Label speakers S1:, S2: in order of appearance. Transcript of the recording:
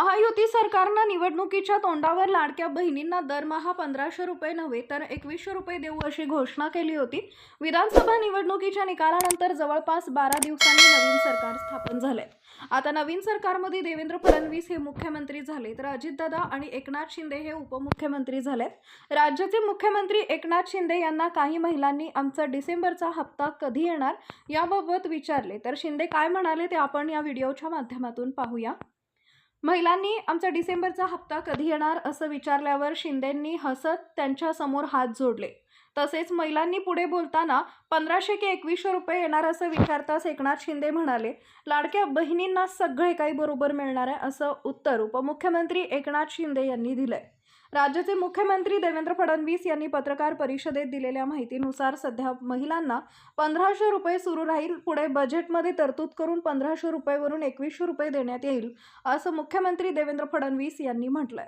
S1: महायुती सरकारनं निवडणुकीच्या तोंडावर लाडक्या बहिणींना दरमहा पंधराशे रुपये नव्हे तर एकवीसशे रुपये देऊ अशी घोषणा केली होती. विधानसभा निवडणुकीच्या निकालानंतर जवळपास बारा दिवसांनी नवीन सरकार स्थापन झाले आता नवीन सरकारमध्ये देवेंद्र फडणवीस हे मुख्यमंत्री झाले तर अजितदादा आणि एकनाथ शिंदे हे उपमुख्यमंत्री झालेत. राज्याचे मुख्यमंत्री एकनाथ शिंदे यांना काही महिलांनी आमचा डिसेंबरचा हप्ता कधी येणार याबाबत विचारले. तर शिंदे काय म्हणाले ते आपण या व्हिडिओच्या माध्यमातून पाहूया. महिलांनी आमचा डिसेंबरचा हप्ता कधी येणार असं विचारल्यावर शिंदेंनी हसत त्यांच्यासमोर हात जोडले. तसेच महिलांनी पुढे बोलताना पंधराशे की एकवीसशे रुपये येणार असं विचारताच एकनाथ शिंदे म्हणाले लाडक्या बहिणींना सगळे काही बरोबर मिळणार आहे असं उत्तर उपमुख्यमंत्री एकनाथ शिंदे यांनी दिलंय. राज्याचे मुख्यमंत्री देवेंद्र फडणवीस यांनी पत्रकार परिषदेत दिलेल्या माहितीनुसार सध्या महिलांना पंधराशे रुपये सुरू राहील पुढे बजेटमध्ये तरतूद करून पंधराशे रुपयेवरून एकवीसशे रुपये देण्यात येईल असं मुख्यमंत्री देवेंद्र फडणवीस यांनी म्हटलंय.